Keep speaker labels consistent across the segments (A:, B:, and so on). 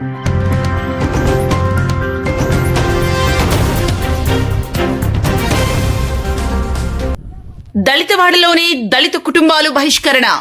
A: దళితవాడలోని దళిత కుటుంబాలు బహిష్కరణ.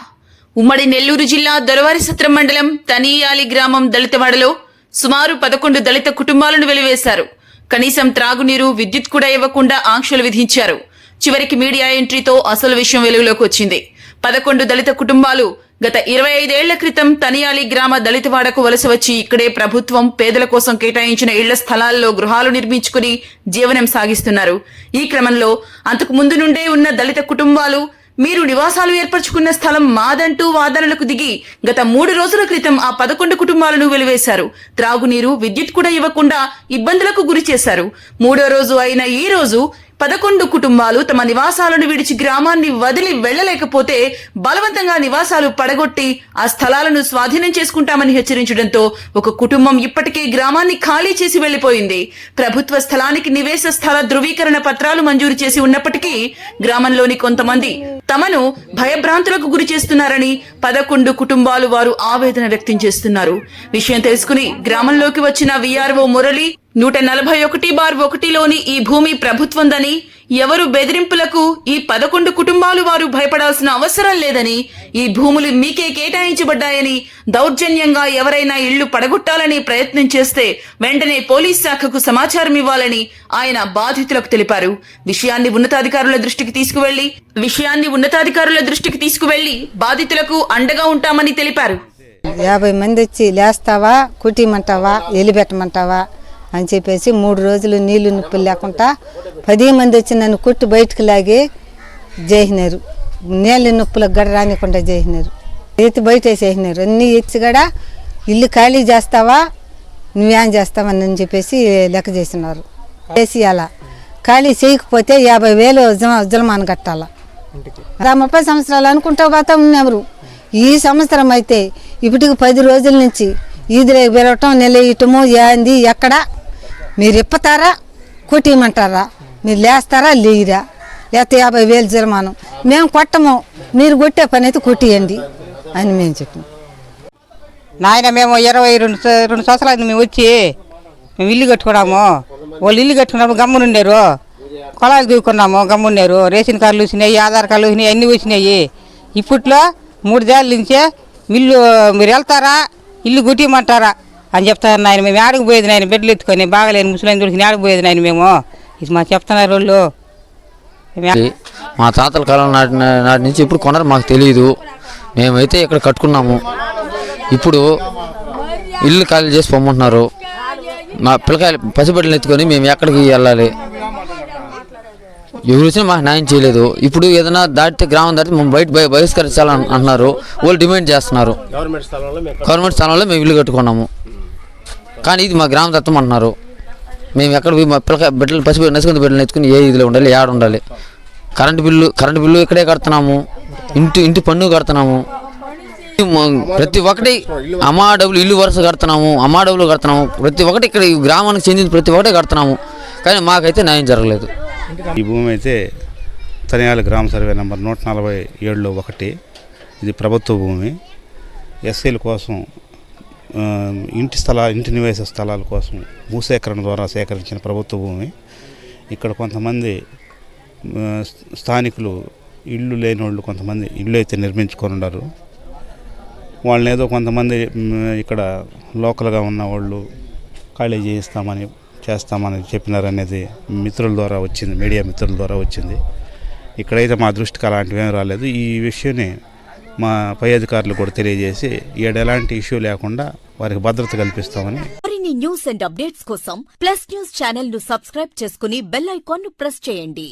A: ఉమ్మడి నెల్లూరు జిల్లా దొరవారిసత్రం మండలం తనియాలి గ్రామం దళితవాడలో సుమారు పదకొండు దళిత కుటుంబాలను వెలివేశారు. కనీసం త్రాగునీరు విద్యుత్ కూడా ఇవ్వకుండా ఆంక్షలు విధించారు. చివరికి మీడియా ఎంట్రీతో అసలు విషయం వెలుగులోకి వచ్చింది. పదకొండు దళిత కుటుంబాలు గత ఇరవై ఐదేళ్ళ క్రితం తనియాలి గ్రామ దళితవాడకు వలస వచ్చి ఇక్కడే ప్రభుత్వం పేదల కోసం కేటాయించిన ఇళ్ళ స్థలాల్లో గృహాలు నిర్మించుకుని జీవనం సాగిస్తున్నారు. ఈ క్రమంలో అంతకు ముందు నుండే ఉన్న దళిత కుటుంబాలు మీరు నివాసాలు ఏర్పరచుకున్న స్థలం మాదంటూ వాదనలకు దిగి గత మూడు రోజుల క్రితం ఆ పదకొండు కుటుంబాలను వెలివేశారు. త్రాగునీరు విద్యుత్ కూడా ఇవ్వకుండా ఇబ్బందులకు గురి చేశారు. మూడో రోజు అయిన ఈ రోజు పదకొండు కుటుంబాలు తమ నివాసాలను విడిచి గ్రామాన్ని వదిలి వెళ్ళలేకపోతే బలవంతంగా నివాసాలు పడగొట్టి ఆ స్థలాలను స్వాధీనం చేసుకుంటామని హెచ్చరించడంతో ఒక కుటుంబం ఇప్పటికే గ్రామాన్ని ఖాళీ చేసి వెళ్ళిపోయింది ప్రభుత్వ స్థలానికి నివేశ స్థల ధృవీకరణ పత్రాలు మంజూరు చేసి ఉన్నప్పటికీ గ్రామంలోని కొంతమంది తమను భయభ్రాంతులకు గురి చేస్తున్నారని పదకొండు కుటుంబాలు వారు ఆవేదన వ్యక్తం చేస్తున్నారు. విషయం తెలుసుకుని గ్రామంలోకి వచ్చిన విఆర్ఓ మురళి నూట నలభై ఒకటి బార్ ఒకటిలోని ఈ భూమి ప్రభుత్వందని ఎవరు బెదిరింపులకు ఈ పదకొండు కుటుంబాలు వారు భయపడాల్సిన అవసరం లేదని ఈ భూములు మీకే కేటాయించబడ్డాయని దౌర్జన్యంగా ఎవరైనా ఇళ్ళు పడగొట్టాలని ప్రయత్నం చేస్తే వెంటనే పోలీస్ శాఖకు సమాచారం ఇవ్వాలని ఆయన బాధితులకు తెలిపారు. విషయాన్ని ఉన్నతాధికారుల దృష్టికి తీసుకువెళ్ళి విషయాన్ని ఉన్నతాధికారుల దృష్టికి తీసుకువెళ్ళి బాధితులకు అండగా ఉంటామని తెలిపారు.
B: యాభై మంది వచ్చి లేస్తావా కుటీమంటావా ఎలిపెట్టమంటావా? అని చెప్పేసి మూడు రోజులు నీళ్ళు నిప్పులు లేకుండా పది మంది వచ్చి నన్ను కొట్టి బయటకు లాగి చేసినారు. నీళ్ళ నొప్పులకు గడ రానికుండా చేసినారు. ఎత్తి బయట వేసేసినారు. అన్నీ ఎత్తి కూడా ఇల్లు ఖాళీ చేస్తావా? నువ్వేం చేస్తావని అని చెప్పేసి లెక్క చేసినారు చేసి అలా. ఖాళీ చేయకపోతే యాభై వేలు జలమాన కట్టాలా. ముప్పై సంవత్సరాలు అనుకుంటా పోతా ఉన్నారు ఈ సంవత్సరం అయితే ఇప్పటికి పది రోజుల నుంచి ఈదులే పెరగటం నిలయటము ఏంది ఎక్కడ? మీరు ఇప్పుతారా? కొట్టియమంటారా? మీరు లేస్తారా? లేయిరా లేకపోతే యాభై వేలు జరిమానం? మేము కొట్టము. మీరు కొట్టే పని అయితే కొట్టియండి అని మేము చెప్పాం
C: నాయన మేము ఇరవై రెండు రెండు సంవత్సరాలు మేము వచ్చి. మేము ఇల్లు కట్టుకున్నాము. వాళ్ళు ఇల్లు కట్టుకున్నప్పుడు గమ్మునుండారు కొలాలు దూకున్నాము గమ్మున్నారు రేషన్ కార్డులు వచ్చినాయి ఆధార్ కార్డులు వచ్చినాయి అన్నీ వచ్చినాయి. ఇప్పట్లో మూడు దేళ్ళ నుంచే మిల్లు మీరు వెళ్తారా? ఇల్లు గుట్టిమంటారా అని చెప్తారు నాయన మేము ఆడికి పోయేది నాయన బిడ్డలు ఎత్తుకొని బాగలేని ముసలి దొరికి ఆడికి పోయేది నాయన మేము? ఇది మా చెప్తున్నారు వాళ్ళు.
D: మా తాతల కాలం నాటి నాటి నుంచి ఇప్పుడు కొనరు మాకు తెలియదు మేమైతే ఇక్కడ కట్టుకున్నాము. ఇప్పుడు ఇల్లు ఖాళీ చేసి పొమ్మంటున్నారు. మా పిల్లకాయలు పసిబిడ్డలు ఎత్తుకొని మేము ఎక్కడికి వెళ్ళాలి? ఎవరు వచ్చినా మాకు న్యాయం చేయలేదు. ఇప్పుడు ఏదైనా దాటితే గ్రామం దాటితే మేము బయట బయ- బహిష్కరించాలని అంటున్నారు. వాళ్ళు డిమాండ్ చేస్తున్నారు. గవర్నమెంట్ స్థలంలో మేము ఇల్లు కట్టుకున్నాము. కానీ ఇది మా గ్రామ తత్వం అంటున్నారు మేము ఎక్కడ పోయి మా పిల్లకాయ బిడ్డలు పసిబిడ్డ నసుకుంది బిడ్డలు ఎత్తుకుని ఏ ఇదిలో ఉండాలి ఏడ ఉండాలి. కరెంటు బిల్లు కరెంటు బిల్లు ఇక్కడే కడుతున్నాము. ఇంటి ఇంటి పన్ను కడుతున్నాము. ప్రతి ఒక్కటి అమ్మా డబ్బులు ఇల్లు వరుస కడుతున్నాము అమ్మా డబ్బులు కడుతున్నాము. ప్రతి ఒక్కటి ఇక్కడ ఈ గ్రామానికి చెందిన ప్రతి ఒక్కటి కడుతున్నాము. కానీ మాకైతే న్యాయం జరగలేదు.
E: ఈ భూమి అయితే తనియాల గ్రామ సర్వే నెంబర్ నూట నలభై ఏడులో ఒకటి. ఇది ప్రభుత్వ భూమి. ఎస్సీల కోసం ఇంటి స్థల ఇంటి నివేశ స్థలాల కోసం భూసేకరణ ద్వారా సేకరించిన ప్రభుత్వ భూమి. ఇక్కడ కొంతమంది స్థానికులు ఇల్లు లేని వాళ్ళు కొంతమంది ఇల్లు అయితే నిర్మించుకొని ఉన్నారు వాళ్ళని ఏదో కొంతమంది ఇక్కడ లోకల్గా ఉన్న వాళ్ళు ఖాళీ చేయిస్తామని చేస్తామని చెప్పినారనేది మిత్రుల ద్వారా వచ్చింది మీడియా మిత్రుల ద్వారా వచ్చింది. ఇక్కడైతే మా దృష్టికి అలాంటివి ఏం రాలేదు. ఈ విషయాన్ని మా పై అధికారులు కూడా తెలియజేసి ఈడ ఎలాంటి ఇష్యూ లేకుండా వారికి భద్రత కల్పిస్తామని
F: మరిన్ని న్యూస్ అండ్ అప్డేట్స్ కోసం ప్లస్ న్యూస్ ఛానల్ను సబ్స్క్రైబ్ చేసుకుని బెల్ ఐకాన్ను ప్రెస్ చేయండి.